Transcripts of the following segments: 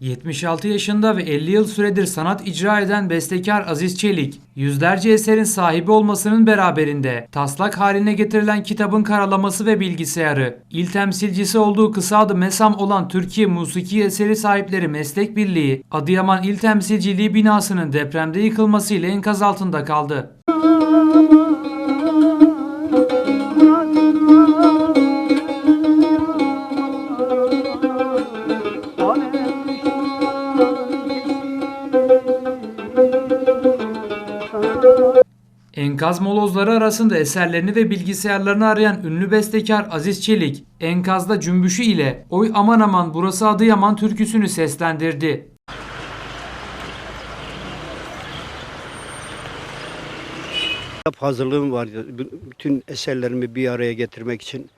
...76 yaşında ve 50 yıl süredir sanat icra eden bestekar Aziz Çelik, yüzlerce eserin sahibi olmasının beraberinde taslak haline getirilen kitabın karalaması ve bilgisayarı, il temsilcisi olduğu kısa adı MESAM olan Türkiye Musiki Eseri Sahipleri Meslek Birliği, Adıyaman İl Temsilciliği binasının depremde yıkılmasıyla enkaz altında kaldı. Enkaz molozları arasında eserlerini ve bilgisayarlarını arayan ünlü bestekar Aziz Çelik, enkazda cümbüşü ile Oy aman aman burası Adıyaman türküsünü seslendirdi. Kitap hazırlığım vardı. Bütün eserlerimi bir araya getirmek için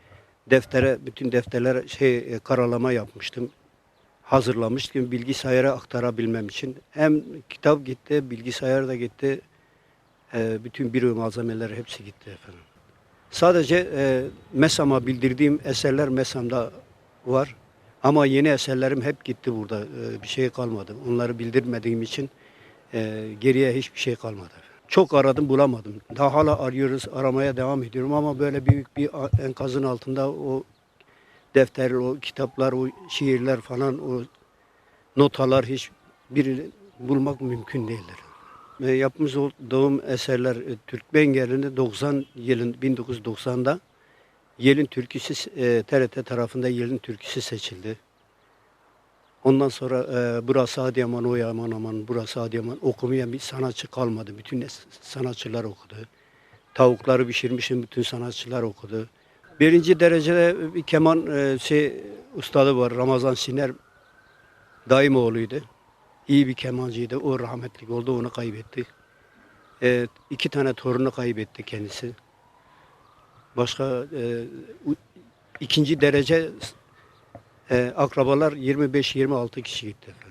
deftere, bütün defterlere şey e, karalama yapmıştım. Hazırlamıştım bilgisayara aktarabilmem için. Hem kitap gitti, bilgisayar da gitti. E, bütün büro malzemeleri hepsi gitti efendim. Sadece e, MESAM'a bildirdiğim eserler MESAM'da var. Ama yeni eserlerim hep gitti burada. E, bir şey kalmadı. Onları bildirmediğim için e, geriye hiçbir şey kalmadı. Çok aradım bulamadım. Daha hala arıyoruz, aramaya devam ediyorum ama böyle büyük bir enkazın altında o defter, o kitaplar, o şiirler falan, o notalar hiç bir bulmak mümkün değildir. E, yapmış olduğum eserler e, Türkmen gelini 90 yılın 1990'da Yelin türküsü e, TRT tarafında Yelin türküsü seçildi. Ondan sonra e, burası Adıyaman, o yaman aman, burası Adıyaman okumayan bir sanatçı kalmadı. Bütün sanatçılar okudu. Tavukları pişirmişim, bütün sanatçılar okudu. Birinci derecede bir keman e, şey ustadı var, Ramazan Siner Daimoğlu'ydu. İyi bir kemancıydı, o rahmetlik oldu, onu kaybetti. E, iki tane torunu kaybetti kendisi. Başka e, ikinci derece e, akrabalar 25-26 kişi gitti efendim.